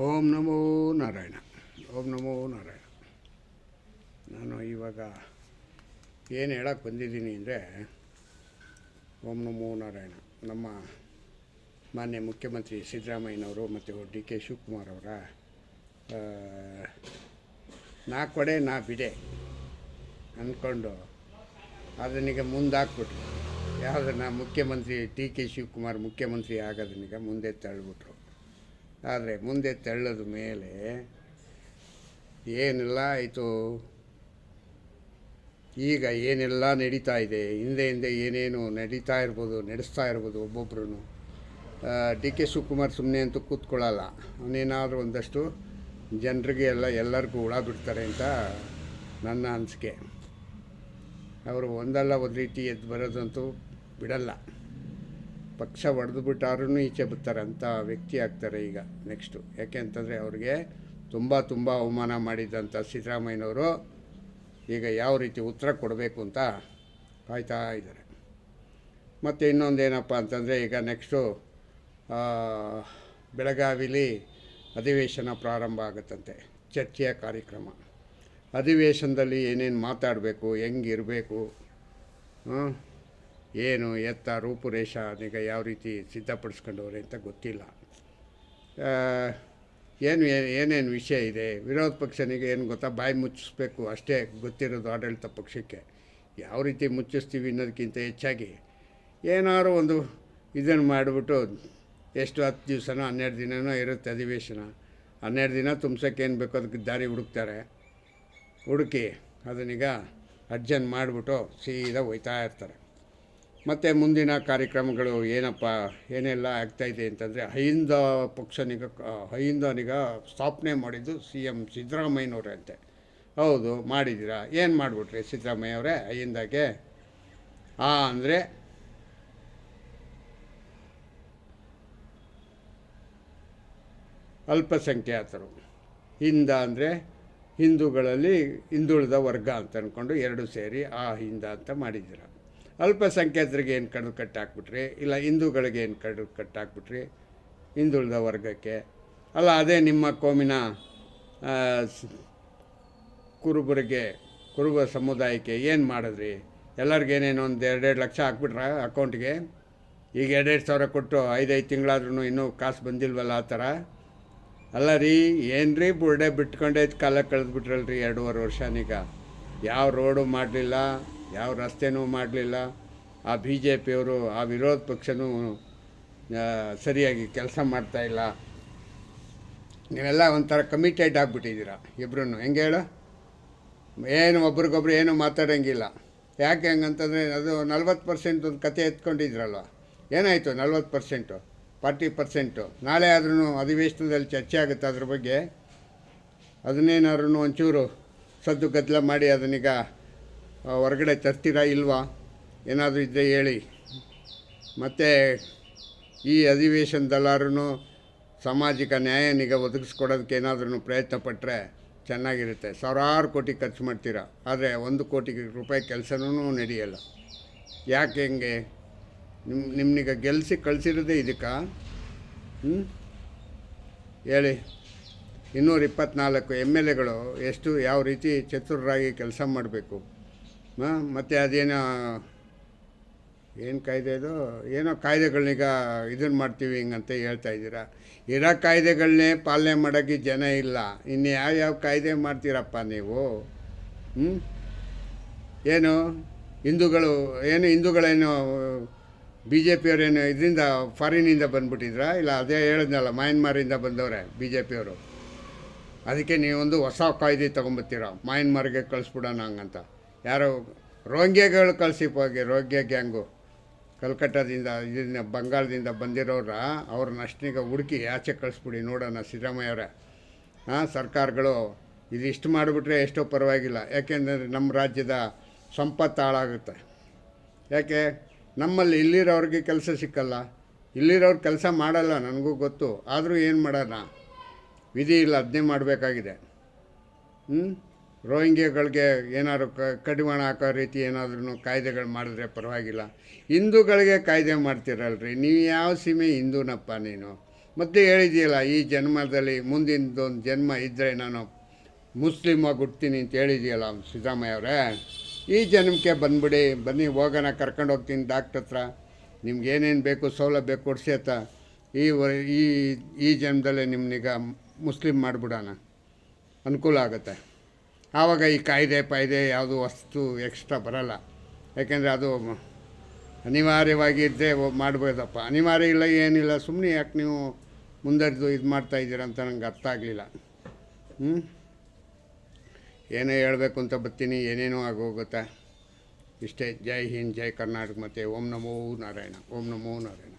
ಓಂ ನಮೋ ನಾರಾಯಣ. ಓಂ ನಮೋ ನಾರಾಯಣ. ನಾನು ಇವಾಗ ಏನು ಹೇಳಕ್ಕೆ ಬಂದಿದ್ದೀನಿ ಅಂದರೆ ಓಂ ನಮೋ ನಾರಾಯಣ. ನಮ್ಮ ಮಾನ್ಯ ಮುಖ್ಯಮಂತ್ರಿ ಸಿದ್ದರಾಮಯ್ಯನವರು ಮತ್ತು ಡಿ ಕೆ ಶಿವಕುಮಾರ್ ಅವರ ಆ, ನಾ ಬಿಡೆ ಅಂದ್ಕೊಂಡು ಅದನ್ನೀಗ ಮುಂದಾಕ್ಬಿಟ್ರು. ಯಾವುದನ್ನು ಮುಖ್ಯಮಂತ್ರಿ ಡಿ ಕೆ ಶಿವಕುಮಾರ್ ಮುಖ್ಯಮಂತ್ರಿ ಆಗೋದನ್ನೀಗ ಮುಂದೆ ತಳ್ಳಿಬಿಟ್ರು ಆದರೆ ಮುಂದೆ ತಳ್ಳದ ಮೇಲೆ ಏನೆಲ್ಲ, ಆಯಿತು. ಈಗ ಏನೆಲ್ಲ ನಡೀತಾ ಇದೆ, ಹಿಂದೆ ಹಿಂದೆ ಏನೇನು ನಡೀತಾ ಇರ್ಬೋದು, ನಡೆಸ್ತಾ ಇರ್ಬೋದು ಒಬ್ಬೊಬ್ರು ಡಿ ಕೆ ಶಿವಕುಮಾರ್ ಸುಮ್ಮನೆ ಅಂತೂ ಕೂತ್ಕೊಳ್ಳಲ್ಲ. ಅವನೇನಾದರೂ ಒಂದಷ್ಟು ಜನರಿಗೆ ಎಲ್ಲ, ಎಲ್ಲರಿಗೂ ಹುಳ ಬಿಡ್ತಾರೆ ಅಂತ ನನ್ನ ಅನಿಸಿಕೆ. ಅವರು ಒಂದಲ್ಲ, ಒಂದು ರೀತಿ ಎದ್ದು ಬರೋದಂತೂ ಬಿಡಲ್ಲ. ಪಕ್ಷ ಹೊಡೆದು ಬಿಟ್ಟಾರೂ ಈಚೆ ಬರ್ತಾರೆ ಅಂಥ ವ್ಯಕ್ತಿ ಆಗ್ತಾರೆ ಈಗ ನೆಕ್ಸ್ಟು. ಯಾಕೆ ಅಂತಂದರೆ ಅವ್ರಿಗೆ ತುಂಬ ತುಂಬ ಅವಮಾನ ಮಾಡಿದ್ದಂಥ ಸಿದ್ದರಾಮಯ್ಯನವರು ಈಗ ಯಾವ ರೀತಿ ಉತ್ತರ ಕೊಡಬೇಕು ಅಂತ ಕಾಯ್ತಾ ಇದ್ದಾರೆ. ಮತ್ತು ಇನ್ನೊಂದೇನಪ್ಪ ಅಂತಂದರೆ ಈಗ ನೆಕ್ಸ್ಟು ಬೆಳಗಾವಿಲಿ ಅಧಿವೇಶನ ಪ್ರಾರಂಭ ಆಗುತ್ತಂತೆ, ಚರ್ಚೆಯ ಕಾರ್ಯಕ್ರಮ. ಅಧಿವೇಶನದಲ್ಲಿ ಏನೇನು ಮಾತಾಡಬೇಕು, ಹೆಂಗಿರಬೇಕು ಏನು ಎತ್ತ ರೂಪುರೇಷ ಈಗ ಯಾವ ರೀತಿ ಸಿದ್ಧಪಡಿಸ್ಕೊಂಡವ್ರೆ ಅಂತ ಗೊತ್ತಿಲ್ಲ. ಏನು, ಏನೇನು ವಿಷಯ ಇದೆ? ವಿರೋಧ ಪಕ್ಷನಿಗೆ ಏನು ಗೊತ್ತಾ? ಬಾಯಿ ಮುಚ್ಚಿಸ್ಬೇಕು ಅಷ್ಟೇ ಗೊತ್ತಿರೋದು ಆಡಳಿತ ಪಕ್ಷಕ್ಕೆ. ಯಾವ ರೀತಿ ಮುಚ್ಚಿಸ್ತೀವಿ ಅನ್ನೋದಕ್ಕಿಂತ ಹೆಚ್ಚಾಗಿ ಏನಾದ್ರು ಒಂದು ಇದನ್ನು ಮಾಡಿಬಿಟ್ಟು ಎಷ್ಟು ಹತ್ತು ದಿವಸನೋ, ಹನ್ನೆರಡು ದಿನನೋ ಇರುತ್ತೆ ಅಧಿವೇಶನ. ಹನ್ನೆರಡು ದಿನ ತುಂಬ್ಸೋಕ್ಕೆ ಏನು ಬೇಕೋ ಅದಕ್ಕೆ ದಾರಿ ಹುಡುಕ್ತಾರೆ. ಹುಡುಕಿ ಅದನ್ನೀಗ ಅರ್ಜೆಂಟ್ ಮಾಡಿಬಿಟ್ಟು ಸೀದಾ ಹೋಯ್ತಾ ಇರ್ತಾರೆ. ಮತ್ತು ಮುಂದಿನ ಕಾರ್ಯಕ್ರಮಗಳು ಏನಪ್ಪ, ಏನೆಲ್ಲ ಆಗ್ತಾಯಿದೆ ಅಂತಂದರೆ ಅಹಿಂದ ಪಕ್ಷನಿಗ ಅಹಿಂದನಿಗ ಸ್ಥಾಪನೆ ಮಾಡಿದ್ದು ಸಿ ಎಂ ಸಿದ್ದರಾಮಯ್ಯನವ್ರೆ ಅಂತೆ ಹೌದು, ಮಾಡಿದ್ದೀರಾ? ಏನು ಮಾಡಿಬಿಟ್ರಿ ಸಿದ್ದರಾಮಯ್ಯ ಅವರೇ ಅಹಿಂದಾಗೆ ಆ, ಅಂದರೆ ಅಲ್ಪಸಂಖ್ಯಾತರು. ಹಿಂದ ಅಂದರೆ ಹಿಂದೂಗಳಲ್ಲಿ ಹಿಂದುಳಿದ ವರ್ಗ ಅಂತ ಅಂದ್ಕೊಂಡು ಎರಡು ಸೇರಿ ಆ ಹಿಂದ ಅಂತ ಮಾಡಿದ್ದೀರ? ಅಲ್ಪಸಂಖ್ಯಾತರಿಗೆ ಏನು ಕಣ್ಣು ಕಟ್ಟಾಕ್ಬಿಟ್ರಿ? ಇಲ್ಲ ಹಿಂದೂಗಳಿಗೆ ಏನು ಕಣ್ಣು ಕಟ್ಟಾಕ್ಬಿಟ್ರಿ? ಹಿಂದುಳಿದ ವರ್ಗಕ್ಕೆ. ಅಲ್ಲ, ಅದೇ ನಿಮ್ಮ ಕೋಮಿನ ಕುರುಬರಿಗೆ, ಕುರುಬ ಸಮುದಾಯಕ್ಕೆ ಏನು ಮಾಡಿದ್ರಿ? ಎಲ್ಲರಿಗೇನೇನು ಒಂದು ಎರಡೆರಡು ಲಕ್ಷ ಹಾಕ್ಬಿಟ್ರ ಅಕೌಂಟ್ಗೆ? ಈಗ ಎರಡೆರಡು ಸಾವಿರ ಕೊಟ್ಟು ಐದೈದು ತಿಂಗಳಾದ್ರೂ ಇನ್ನೂ ಕಾಸು ಬಂದಿಲ್ವಲ್ಲ ಆ ಥರ? ಅಲ್ಲ ರೀ ಏನು ರೀ ಬುರ್ಡೆ ಬಿಟ್ಕೊಂಡೇ ಕಾಲ ಕಳೆದ್ಬಿಟ್ರಲ್ರಿ ಎರಡೂವರೆ ವರ್ಷನೀಗ? ಯಾವ ರೋಡು ಮಾಡಲಿಲ್ಲ? ಯಾವ ರಸ್ತೆನೂ ಮಾಡಲಿಲ್ಲ. ಆ ಬಿ ಜೆ ಪಿಯವರು ಆ ವಿರೋಧ ಪಕ್ಷನೂ ಸರಿಯಾಗಿ ಕೆಲಸ ಮಾಡ್ತಾಯಿಲ್ಲ ನೀವೆಲ್ಲ ಒಂಥರ ಕಮಿಟೆಡ್ ಆಗಿಬಿಟ್ಟಿದ್ದೀರ ಇಬ್ಬರೂ ಹೆಂಗೆ ಹೇಳು? ಏನು ಒಬ್ರಿಗೊಬ್ರು ಏನೂ ಮಾತಾಡೋಂಗಿಲ್ಲ. ಯಾಕೆ ಹಂಗಂತಂದರೆ ಅದು ನಲ್ವತ್ತು ಪರ್ಸೆಂಟ್ ಒಂದು ಕತೆ ಎತ್ಕೊಂಡಿದ್ರಲ್ವ ಏನಾಯಿತು ನಲ್ವತ್ತು ಪರ್ಸೆಂಟು? Forty percent? ನಾಳೆ ಆದ್ರೂ ಅಧಿವೇಶನದಲ್ಲಿ ಚರ್ಚೆ ಆಗುತ್ತೆ ಅದ್ರ ಬಗ್ಗೆ. ಅದನ್ನೇನಾದ್ರೂ ಒಂಚೂರು ಸದ್ದು ಗದ್ದಲ ಮಾಡಿ ಅದನ್ನೀಗ ಹೊರಗಡೆ ತರ್ತೀರಾ ಇಲ್ವಾ? ಏನಾದರೂ ಇದ್ದರೆ ಹೇಳಿ. ಮತ್ತು ಈ ಅಧಿವೇಶನದಲ್ಲಾರೂ ಸಾಮಾಜಿಕ ನ್ಯಾಯನಿಗ ಒದಗಿಸ್ಕೊಡೋದಕ್ಕೆ ಏನಾದ್ರೂ ಪ್ರಯತ್ನ ಪಟ್ಟರೆ ಚೆನ್ನಾಗಿರುತ್ತೆ. ಸಾವಿರಾರು ಕೋಟಿ ಖರ್ಚು ಮಾಡ್ತೀರಾ. ಆದರೆ ಒಂದು ಕೋಟಿ ರೂಪಾಯಿ ಕೆಲಸನೂ ನಡೆಯಲ್ಲ. ಯಾಕೆ ಹೆಂಗೆ? ನಿಮ್ಮ ನಿಮ್ಮನೀಗ ಗೆಲ್ಸಿ ಕಳಿಸಿರೋದೇ ಇದಕ್ಕೆ? ಹ್ಞೂ ಹೇಳಿ. ಇನ್ನೂರ ಇಪ್ಪತ್ನಾಲ್ಕು ಎಂ ಎಲ್ ಎಗಳು ಎಷ್ಟು, ಯಾವ ರೀತಿ ಚತುರರಾಗಿ ಕೆಲಸ ಮಾಡಬೇಕು? ಮತ್ತು ಅದೇನೋ ಏನು ಕಾಯ್ದೆ ಇದು ಏನೋ ಕಾಯ್ದೆಗಳನ್ನೀಗ ಇದನ್ನು ಮಾಡ್ತೀವಿ ಹಿಂಗಂತ ಹೇಳ್ತಾ ಇದ್ದೀರಾ? ಇರೋ ಕಾಯ್ದೆಗಳನ್ನೇ ಪಾಲನೆ ಮಾಡೋಕ್ಕೆ ಜನ ಇಲ್ಲ. ಇನ್ನು ಯಾವ್ಯಾವ ಕಾಯ್ದೆ ಮಾಡ್ತೀರಪ್ಪ ನೀವು? ಹ್ಞೂ ಏನು ಹಿಂದೂಗಳು, ಏನು ಹಿಂದೂಗಳೇನು ಬಿ ಜೆ ಪಿಯವರೇನು ಇದರಿಂದ ಫಾರಿನಿಂದ ಬಂದುಬಿಟ್ಟಿದ್ರಾ? ಇಲ್ಲ ಅದೇ ಹೇಳಿದ್ನಲ್ಲ ಮಯನ್ಮಾರಿಂದ ಬಂದವರೇ ಬಿ ಜೆ ಪಿಯವರು ಅದಕ್ಕೆ ನೀವೊಂದು ಹೊಸ ಕಾಯ್ದೆ ತೊಗೊಂಬತ್ತೀರ? ಮಯನ್ಮಾರ್ಗೆ ಕಳಿಸ್ಬಿಡೋಣ ಹಂಗಂತ. ಯಾರೋ ರೋಂಗ್ಯಗಳು ಕಳಿಸಿ ಹೋಗಿ ರೋಗ್ಯ ಗ್ಯಾಂಗು. ಕಲ್ಕಟ್ಟಾದಿಂದ ಇದನ್ನ ಬಂಗಾಳದಿಂದ ಬಂದಿರೋರ ಅವ್ರನ್ನ ಅಷ್ಟನೀಗ ಹುಡುಕಿ ಆಚೆ ಕಳಿಸ್ಬಿಡಿ, ನೋಡೋಣ ಸಿದ್ದರಾಮಯ್ಯವರೇ. ಹಾಂ, ಸರ್ಕಾರಗಳು ಇದಿಷ್ಟು ಮಾಡಿಬಿಟ್ರೆ ಎಷ್ಟೋ ಪರವಾಗಿಲ್ಲ. ಯಾಕೆಂದರೆ ನಮ್ಮ ರಾಜ್ಯದ ಸಂಪತ್ತು ಹಾಳಾಗುತ್ತೆ. ಯಾಕೆ? ನಮ್ಮಲ್ಲಿ ಇಲ್ಲಿರೋರಿಗೆ ಕೆಲಸ ಸಿಕ್ಕಲ್ಲ. ಇಲ್ಲಿರೋರು ಕೆಲಸ ಮಾಡಲ್ಲ, ನನಗೂ ಗೊತ್ತು. ಆದರೂ ಏನು ಮಾಡೋಣ? ವಿಧಿ ಇಲ್ಲ ಅದನ್ನೇ ಮಾಡಬೇಕಾಗಿದೆ. ಹ್ಞೂ ರೋಹಿಂಗ್ಯಗಳಿಗೆ ಏನಾದ್ರು ಕಡಿವಾಣ ಹಾಕೋ ರೀತಿ ಏನಾದ್ರೂ ಕಾಯ್ದೆಗಳು ಮಾಡಿದ್ರೆ ಪರವಾಗಿಲ್ಲ. ಹಿಂದೂಗಳಿಗೆ ಕಾಯ್ದೆ ಮಾಡ್ತೀರಲ್ರಿ. ನೀವು ಯಾವ ಸೀಮೆ ಹಿಂದೂನಪ್ಪ ನೀನು? ಮತ್ತೆ ಹೇಳಿದ್ದೀಯಲ್ಲ ಈ ಜನ್ಮದಲ್ಲಿ ಮುಂದಿನದೊಂದು ಜನ್ಮ ಇದ್ದರೆ ನಾನು ಮುಸ್ಲಿಮ್ ಆಗಿ ಹುಡ್ತೀನಿ ಅಂತ ಹೇಳಿದೆಯಲ್ಲ ಸಿದ್ದರಾಮಯ್ಯ ಅವರೇ. ಈ ಜನ್ಮಕ್ಕೆ ಬಂದ್ಬಿಡಿ, ಬನ್ನಿ ಹೋಗೋಣ, ಕರ್ಕೊಂಡು ಹೋಗ್ತೀನಿ ಡಾಕ್ಟ್ರ ಹತ್ರ. ನಿಮ್ಗೆ ಏನೇನು ಬೇಕು, ಸೌಲಭ್ಯ ಕೊಡಿಸಿ ಅಂತ ಈ ಈ ಈ ಜನ್ಮದಲ್ಲೇ ನಿಮ್ಮನಿಗ ಮುಸ್ಲಿಮ್ ಮಾಡಿಬಿಡೋಣ. ಅನುಕೂಲ ಆಗುತ್ತೆ. ಆವಾಗ ಈ ಕಾಯ್ದೆ ಪಾಯ್ದೆ ಯಾವುದು ವಸ್ತು ಎಕ್ಸ್ಟ್ರಾ ಬರಲ್ಲ. ಯಾಕೆಂದರೆ ಅದು ಅನಿವಾರ್ಯವಾಗಿ ಇದ್ದೇ ಮಾಡ್ಬೋದಪ್ಪ. ಅನಿವಾರ್ಯ ಇಲ್ಲ, ಏನಿಲ್ಲ ಸುಮ್ಮನೆ ಯಾಕೆ ನೀವು ಮುಂದರಿದು ಇದು ಮಾಡ್ತಾ ಇದ್ದೀರ ಅಂತ ನಂಗೆ ಅರ್ಥ ಆಗಲಿಲ್ಲ. ಹ್ಞೂ ಏನೇ ಹೇಳಬೇಕು ಅಂತ ಬರ್ತೀನಿ, ಏನೇನೋ ಆಗೋಗುತ್ತೆ. ಇಷ್ಟೇ. ಜೈ ಹಿಂದ್, ಜೈ ಕರ್ನಾಟಕ ಮತ್ತು ಓಂ ನಮೋ ನಾರಾಯಣ, ಓಂ ನಮೋ ನಾರಾಯಣ.